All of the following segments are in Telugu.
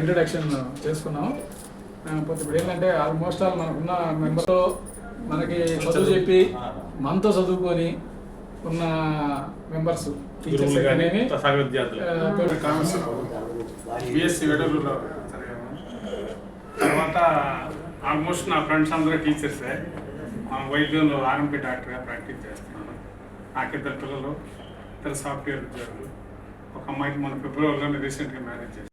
ఇంట్రడక్షన్ చేసుకున్నాం. కాకపోతే ఇప్పుడు ఏంటంటే ఆల్మోస్ట్ ఆల్ మనకున్న మెంబర్తో మనకి చదువు చెప్పి మనతో చదువుకొని ఉన్న మెంబర్స్ టీచర్స్ బిఎస్సి వెడలూరులో తర్వాత ఆల్మోస్ట్ నా ఫ్రెండ్స్ అందరూ టీచర్సే మా వైద్యంలో ఆర్ఎంపీ డాక్టర్గా ప్రాక్టీస్ చేస్తున్నాను నాకు ఇద్దరు పిల్లలు ఇద్దరు సాఫ్ట్వేర్ ఉద్యోగులు. ఒక అమ్మాయికి మన ఫిబ్రవరిలోనే రీసెంట్గా మ్యారేజ్ చేశాను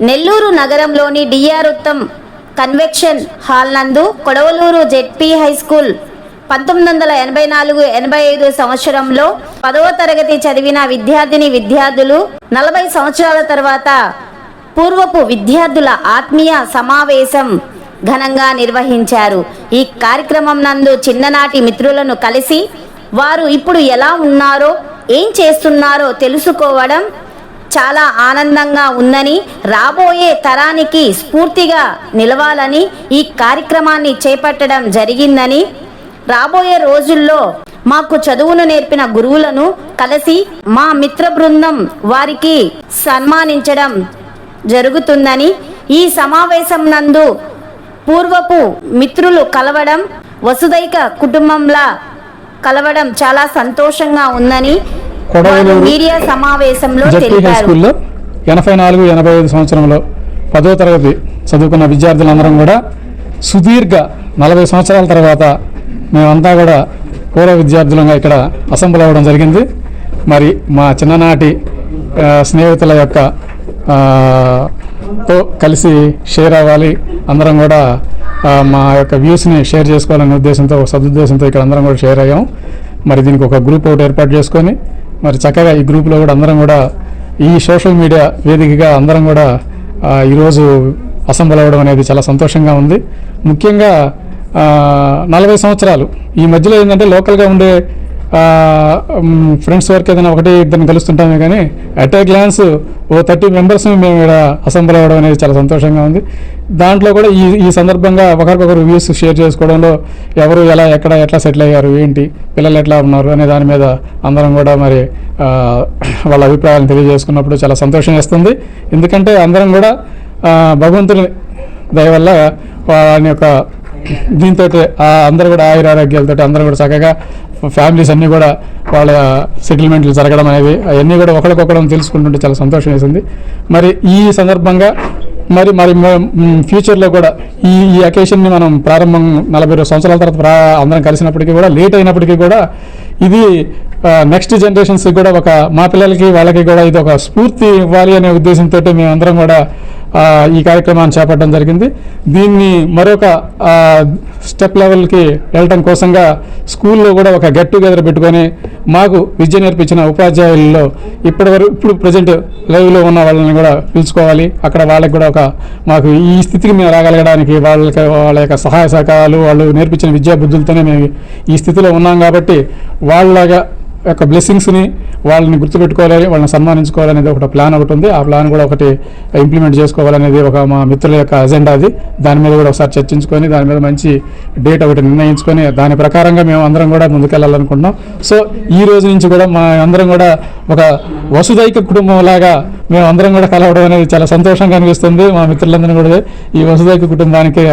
నెల్లూరు నగరంలోని డిఆర్ ఉత్తమ్ కన్వెక్షన్ హాల్ నందు కొడవలూరు జెడ్పీ హై స్కూల్ పంతొమ్మిది వందల ఎనభై నాలుగు ఎనభై ఐదు సంవత్సరంలో పదవ తరగతి చదివిన విద్యార్థిని విద్యార్థులు నలభై సంవత్సరాల తర్వాత పూర్వపు విద్యార్థుల ఆత్మీయ సమావేశం ఘనంగా నిర్వహించారు. ఈ కార్యక్రమం నందు చిన్ననాటి మిత్రులను కలిసి వారు ఇప్పుడు ఎలా ఉన్నారో ఏం చేస్తున్నారో తెలుసుకోవడం చాలా ఆనందంగా ఉందని రాబోయే తరానికి స్ఫూర్తిగా నిలవాలని ఈ కార్యక్రమాన్ని చేపట్టడం జరిగిందని రాబోయే రోజుల్లో మాకు చదువును నేర్పిన గురువులను కలిసి మా మిత్ర బృందం వారికి సన్మానించడం జరుగుతుందని ఈ సమావేశం నందు పూర్వపు మిత్రులు కలవడం వసుదైక కుటుంబంలా కలవడం చాలా సంతోషంగా ఉందని మీడియా సమావేశంలో జెడ్పీ హై తెలిపారు. స్కూల్లో ఎనభై నాలుగు ఎనభై ఐదు సంవత్సరంలో పదో తరగతి చదువుకున్న విద్యార్థులందరం కూడా సుదీర్ఘ నలభై సంవత్సరాల తర్వాత మేమంతా కూడా పూర్వ విద్యార్థులంగా ఇక్కడ అసెంబ్లీ అవ్వడం జరిగింది. మరి మా చిన్ననాటి స్నేహితుల యొక్క తో కలిసి షేర్ అవ్వాలి. అందరం కూడా మా యొక్క వ్యూస్ని షేర్ చేసుకోవాలనే ఉద్దేశంతో ఒక సదుద్దేశంతో ఇక్కడ అందరం కూడా షేర్ అయ్యాం. మరి దీనికి ఒక గ్రూప్ ఒకటి ఏర్పాటు చేసుకొని మరి చక్కగా ఈ గ్రూప్లో కూడా అందరం కూడా ఈ సోషల్ మీడియా వేదికగా అందరం కూడా ఈరోజు అసెంబ్లీ అవ్వడం అనేది చాలా సంతోషంగా ఉంది. ముఖ్యంగా నలభై సంవత్సరాలు. ఈ మధ్యలో ఏంటంటే లోకల్గా ఉండే ఫ్రెండ్స్ వరకు ఏదైనా ఒకటి ఇద్దరిని కలుస్తుంటామే కానీ అట్ ఏ గ్లాన్స్ ఓ థర్టీ మెంబర్స్ మేము ఇక్కడ అసెంబ్లీ అవ్వడం అనేది చాలా సంతోషంగా ఉంది. దాంట్లో కూడా ఈ ఈ సందర్భంగా ఒకరికొకరు వ్యూస్ షేర్ చేసుకోవడంలో ఎవరు ఎలా ఎక్కడ ఎట్లా సెటిల్ అయ్యారు ఏంటి పిల్లలు ఎట్లా ఉన్నారు అనే దాని మీద అందరం కూడా మరి వాళ్ళ అభిప్రాయాలను తెలియజేసుకున్నప్పుడు చాలా సంతోషం వేస్తుంది. ఎందుకంటే అందరం కూడా భగవంతుని దయ వల్ల వాని యొక్క దీంతో అందరూ కూడా ఆయురారోగ్యాలతో అందరూ కూడా చక్కగా ఫ్యామిలీస్ అన్నీ కూడా వాళ్ళ సెటిల్మెంట్లు జరగడం అనేవి అవన్నీ కూడా ఒకరికొకరం తెలుసుకుంటుంటే చాలా సంతోషం వేసింది. మరి ఈ సందర్భంగా మరి మరి ఫ్యూచర్లో కూడా ఈ ఈ అకేషన్ని మనం ప్రారంభం నలభై రెండు సంవత్సరాల తర్వాత ప్రా అందరం కలిసినప్పటికీ కూడా లేట్ అయినప్పటికీ కూడా ఇది నెక్స్ట్ జనరేషన్స్కి కూడా ఒక మా పిల్లలకి వాళ్ళకి కూడా ఇది ఒక స్ఫూర్తి ఇవ్వాలి అనే ఉద్దేశంతో మేము అందరం కూడా ఈ కార్యక్రమాన్ని చేపట్టడం జరిగింది. దీన్ని మరొక స్టెప్ లెవెల్కి వెళ్ళటం కోసంగా స్కూల్లో కూడా ఒక గెట్ టుగెదర్ పెట్టుకొని మాకు విద్య నేర్పించిన ఉపాధ్యాయుల్లో ఇప్పటివరకు ఇప్పుడు ప్రజెంట్ లైవ్లో ఉన్న వాళ్ళని కూడా పిలుచుకోవాలి. అక్కడ వాళ్ళకి కూడా ఒక మాకు ఈ స్థితికి మేము రాగలగడానికి వాళ్ళకి వాళ్ళ యొక్క సహాయ సహకారాలు వాళ్ళు నేర్పించిన విద్యా బుద్ధులతోనే మేము ఈ స్థితిలో ఉన్నాం కాబట్టి వాళ్ళగా యొక్క బ్లెస్సింగ్స్ని వాళ్ళని గుర్తుపెట్టుకోవాలి వాళ్ళని సన్మానించుకోవాలనేది ఒకటి ప్లాన్ ఒకటి ఉంది. ఆ ప్లాన్ కూడా ఒకటి ఇంప్లిమెంట్ చేసుకోవాలనేది ఒక మా మిత్రుల యొక్క అజెండా అది. దాని మీద కూడా ఒకసారి చర్చించుకొని దాని మీద మంచి డేట్ ఒకటి నిర్ణయించుకొని దాని ప్రకారంగా మేము అందరం కూడా ముందుకెళ్ళాలనుకుంటున్నాం. సో ఈ రోజు నుంచి కూడా మా అందరం కూడా ఒక వసుదైక కుటుంబం లాగా మేము అందరం కూడా కలవడం అనేది చాలా సంతోషంగా అనిపిస్తుంది మా మిత్రులందరూ కూడా. ఈ వసుదైక కుటుంబానికి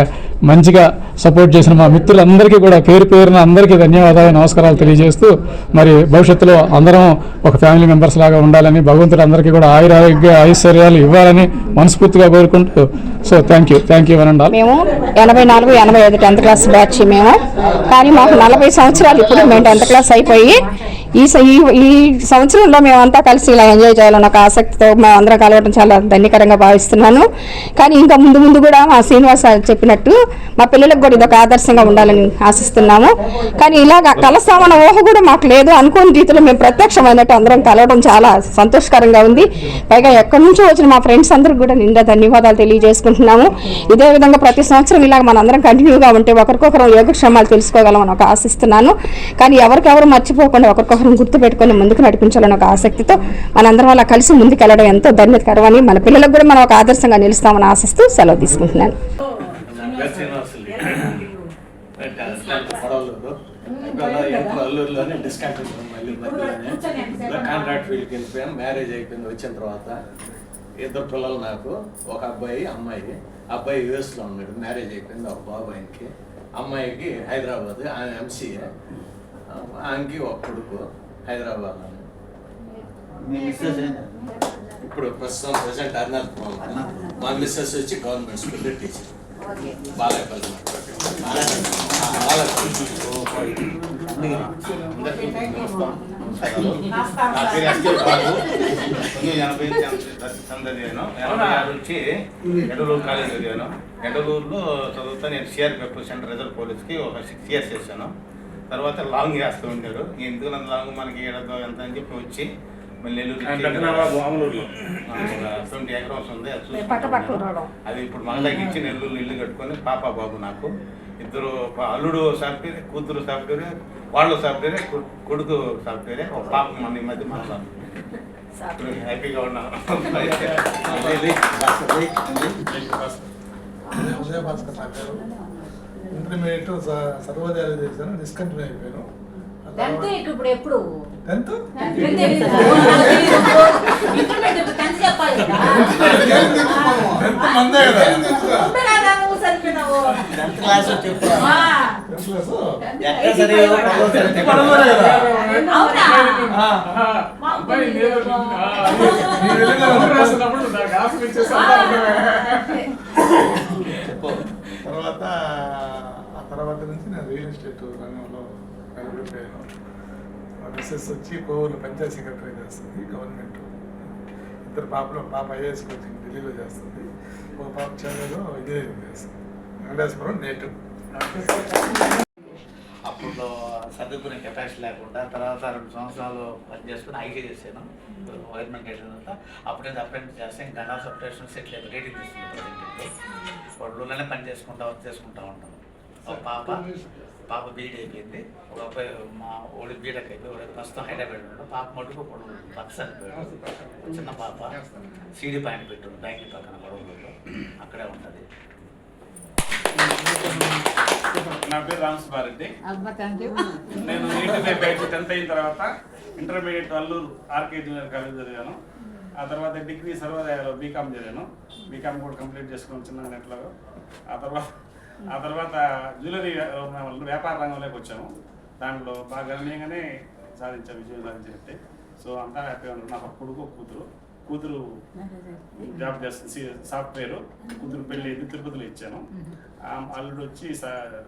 మంచిగా సపోర్ట్ చేసిన మా మిత్రులందరికీ కూడా పేరు పేరున అందరికీ ధన్యవాదాలు నమస్కారాలు తెలియజేస్తూ మరి భవిష్యత్తులో అందరం ఒక ఫ్యామిలీ మెంబర్స్ లాగా ఉండాలని భగవంతుడు అందరికీ కూడా ఆయురారోగ్య ఐశ్వర్యాలు ఇవ్వాలని మనస్ఫూర్తిగా కోరుకుంటూ so thank you thank you one మేము ఎనభై నాలుగు ఎనభై ఐదు టెన్త్ క్లాస్ బ్యాచ్ మేము. కానీ మాకు నలభై సంవత్సరాలు ఇప్పుడు మేము టెన్త్ క్లాస్ అయిపోయి ఈ ఈ- ఈ సంవత్సరంలో మేమంతా కలిసి ఇలా ఎంజాయ్ చేయాలన్న ఒక ఆసక్తితో మేమందరం అందరం కలవడం చాలా ధన్యకరంగా భావిస్తున్నాను. కానీ ఇంకా ముందు ముందు కూడా మా శ్రీనివాస్ చెప్పినట్టు మా పిల్లలకు కూడా ఇదొక ఆదర్శంగా ఉండాలని ఆశిస్తున్నాము. కానీ ఇలాగ కలసామన్న ఊహ కూడా మాకు లేదు అనుకోని రీతిలో మేము ప్రత్యక్షమైనట్టు అందరం కలవడం చాలా సంతోషకరంగా ఉంది. పైగా ఎక్కడి నుంచో వచ్చిన మా ఫ్రెండ్స్ అందరికి కూడా నిండా ధన్యవాదాలు తెలియజేసుకుంటున్నాము. ఇదే విధంగా ప్రతి సంవత్సరం ఇలాగ మనందరం కంటిన్యూగా ఉంటే ఒకరికొకరు యోగక్షేమాలు తెలుసుకోగలమని ఒక ఆశిస్తున్నాను. కానీ ఎవరికెవరు మర్చిపోకుండా ఒకరికొకరు గుర్తు పెట్టుకొని ముందుకు నడిపించాలని ఒక ఆసక్తితో మనందరం అలా కలిసి ముందుకు వెళ్ళడం ఎంతో ధన్యకరమని మన పిల్లలకు కూడా మనం ఒక ఆదర్శంగా నిలుస్తామని ఆశిస్తూ సెలవు తీసుకుంటున్నాను. మళ్ళీ మధ్యలోనే కాంట్రాక్ట్ ఫీల్డ్కి వెళ్ళిపోయాం మ్యారేజ్ అయిపోయింది వచ్చిన తర్వాత ఇద్దరు పిల్లలు నాకు ఒక అబ్బాయి అమ్మాయి అబ్బాయి యుఎస్లో ఉన్నాడు మ్యారేజ్ అయిపోయింది ఒక బాబు ఆయనకి అమ్మాయికి హైదరాబాద్ ఆయన ఎంసీఏ ఆయనకి ఒక కొడుకు హైదరాబాద్ మీ మిస్సెస్? ఇప్పుడు ప్రస్తుతం ప్రజెంట్ అర్నాథ్ మా మిస్సెస్ వచ్చి గవర్నమెంట్ స్కూల్లో టీచర్. బాలాయపల్లి. నా పేరు బాబు ఎనభై ఆరు ఎడలూరు కాలేజ్ చదివాను. ఎడలూరులో చదువుతా నేను సిఆర్పిఎఫ్ సెంట్రల్ రిజర్వ్ పోలీస్కి ఒక సిక్స్ ఇయర్స్ చేశాను. తర్వాత లాంగ్ చేస్తూ ఉంటారు. ఎందుకు అంత లాంగ్ మనకి ఏడదో ఎంత అని చెప్పి వచ్చి మళ్ళీ ట్వంటీ ఎకరాస్ ఉంది అది పక్క పక్క చూసుకుంటున్నాను. రావడం. అది ఇప్పుడు మగదాకి ఇచ్చి నెల్లూరు ఇల్లు కట్టుకొని పాప బాబు నాకు. ఇద్దరు ప- అల్లుడు సాఫ్ట్వేర్ కూతురు సాఫ్ట్వేర్ వాళ్ళు సాఫ్ట్వేర్ కొడుకు సాఫ్ట్వేర్ ఒక పాప మన ఈ మధ్య మన హ్యాపీగా ఉన్నాను. ఉదయ భాస్కర్ ఇంటర్మీడియట్ సర్వోదయాలు చేశాను డిస్కంటిన్యూ అయిపోయాను. టెన్త్ ఇప్పుడు ఎప్పుడు? టెన్త్ చెప్పు. తర్వాత ఆ తర్వాత నుంచి నేను రియల్ ఎస్టేట్ రంగంలో కలిపిపోయాను మిస్సెస్ వచ్చి కోవూరులో పంచాయత్ సెక్రటరీ చేస్తుంది గవర్నమెంట్ ఇద్దరు పాపలు పాప ఐఏఎస్ కోచింగ్ ఢిల్లీలో చేస్తుంది. ఒక పాప చెన్నైలో ఇంజనీరింగ్ చేస్తుంది. వెంకటేశ్వరం నేటివ్ అప్పుడు చదువుకునే కెపాసిటీ లేకుండా తర్వాత రెండు సంవత్సరాలు పని చేసుకుని ఐటీ చేశాను. వైర్మెంట్ తర్వాత అప్పుడే అప్రెంట్ చేస్తే ఇంకా గండా సబ్స్టేషన్ సెటిల్ అయిపోయి రేటింగ్ వాళ్ళలోనే పని చేసుకుంటా వర్క్ చేసుకుంటా ఉంటాను ఒక పాప పాప బీఈడీ అయిపోయింది. ఒక అబ్బాయి మా ఓడి బీటెక్ అయిపోయి ప్రస్తుతం హైదరాబాద్ ఉన్నాడు. పాప మటుకు ఇప్పుడు బక్స్ అయిపోయాడు చిన్న పాప సీడీ పాయింట్ పెట్టాడు బ్యాంక్ పక్కన గొడవలో అక్కడే ఉంటుంది. నా పేరు thank you. నేను బ్యాచ్ టెన్త్ అయిన తర్వాత intermediate Alluru R K junior college చదివాను. ఆ తర్వాత డిగ్రీ సర్వోదయాలో బీకామ్ చదివాను. బీకామ్ కూడా కంప్లీట్ చేసుకుని చిన్న నెట్లో ఆ తర్వాత ఆ తర్వాత జ్యువెలరీ వ్యాపార రంగంలోకి వచ్చాము దాంట్లో బాగా గణనీయంగానే సాధించాం విజయం సాధించినట్టే. సో అంతా హ్యాపీగా ఉన్నాను. నాకు ఒక కొడుకు కూతురు. కూతురు జాబ్ చేస్తుంది సాఫ్ట్వేర్ కూతురు పెళ్ళి అయింది తిరుపతిలో ఇచ్చాను. ఆ అల్లుడు వచ్చి స-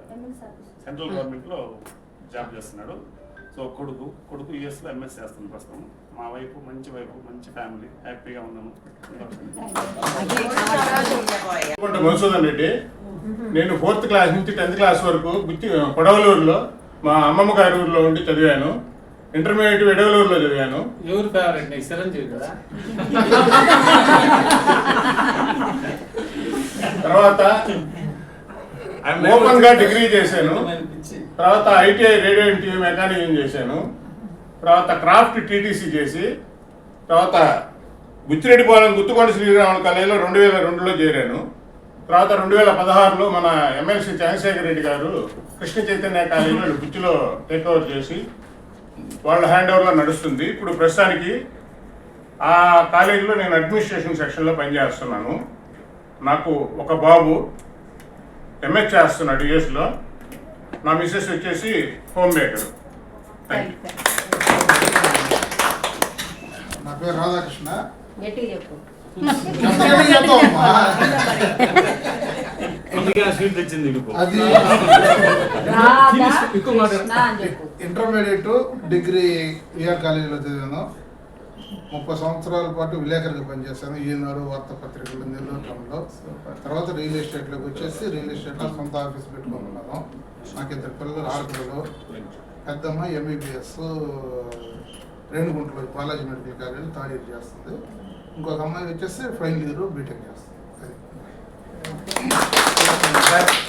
సెంట్రల్ గవర్నమెంట్లో జాబ్ చేస్తున్నాడు. సో కొడుకు కొడుకు యూఎస్లో ఎంఎస్ చేస్తుంది ప్రస్తుతం. మా వైపు మంచి వైపు మంచి ఫ్యామిలీ. హ్యాపీగా ఉన్నాము. మధుసూదన్ రెడ్డి నేను ఫోర్త్ క్లాస్ నుంచి టెన్త్ క్లాస్ వరకు గుత్తి కొడవలూరులో మా అమ్మమ్మ గారి ఊరిలో ఉండి చదివాను. ఇంటర్మీడియట్ ఎడవలూరులో చదివాను. ఎవరు ఫేవరెట్ నీకు చిరంజీవి కదా? తర్వాత ఓపెన్గా డిగ్రీ చేశాను. తర్వాత ITI radio and TV mechanism చేశాను? తర్వాత క్రాఫ్ట్ టీటీసీ చేసి తర్వాత బుచ్చిరెడ్డిపాలెం గుత్తుకొండ శ్రీరాముల కాలేజీలో రెండు వేల రెండులో చేరాను. తర్వాత రెండు వేల పదహారులో మన ఎమ్మెల్సీ చంద్రశేఖర్ రెడ్డి గారు కృష్ణ చైతన్య కాలేజీలో బుచ్చిలో టేక్ ఓవర్ చేసి వాళ్ళ హ్యాండ్ ఓవర్లో నడుస్తుంది. ఇప్పుడు ప్రస్తుతానికి ఆ కాలేజీలో నేను అడ్మినిస్ట్రేషన్ సెక్షన్లో పనిచేస్తున్నాను నాకు ఒక బాబు ఎంఎస్ చేస్తున్నాడు యుఎస్లో. నా మిస్సెస్ వచ్చేసి హోమ్ మేకర్. థ్యాంక్ యూ నా పేరు రాధాకృష్ణ. స్వీట్ తెచ్చింది అది ఎక్కువ ఇంటర్మీడియట్ డిగ్రీ విఆర్ కాలేజీలో చదివాను. ముప్పై సంవత్సరాల పాటు విలేకరుగా పనిచేశాను. ఈనాడు వార్తాపత్రికలు నెల్లూరు టౌన్లో తర్వాత రియల్ ఎస్టేట్లోకి వచ్చేసి రియల్ ఎస్టేట్లో సొంత ఆఫీస్ పెట్టుకున్నాను నాకు ఇద్దరు పిల్లలు ఆడపిల్లలు పెద్దమ్మ MBBS రేణుగుంటలో Balaji medical college third year చేస్తుంది. ఇంకొక అమ్మాయి వచ్చేసి ఫైనల్ ఇయర్ బీటెక్ చేస్తుంది. అది